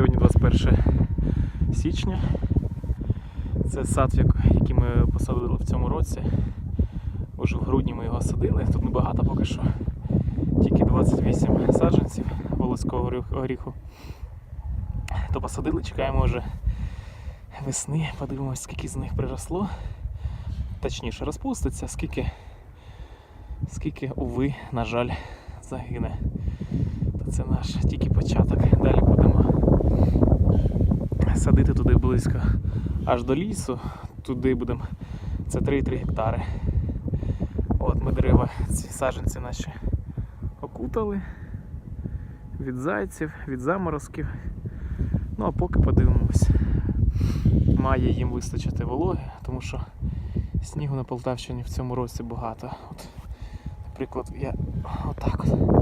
Сьогодні 21 січня. Це сад, який ми посадили в цьому році. Уже в грудні ми його садили. Тут небагато поки що. Тільки 28 саджанців волоського горіх- горіху. То посадили, чекаємо вже весни, подивимось, скільки з них приросло. Точніше, розпуститься, скільки, скільки, уви, на жаль, загине. Та це наш тільки початок. Далі садити туди близько аж до лісу. Туди будемо. Це 3,3 гектари. От ми дерева, ці саджанці наші окутали від зайців, від заморозків. Ну а поки подивимось. Має їм вистачити вологи, тому що снігу на Полтавщині в цьому році багато. От, наприклад, я отак от.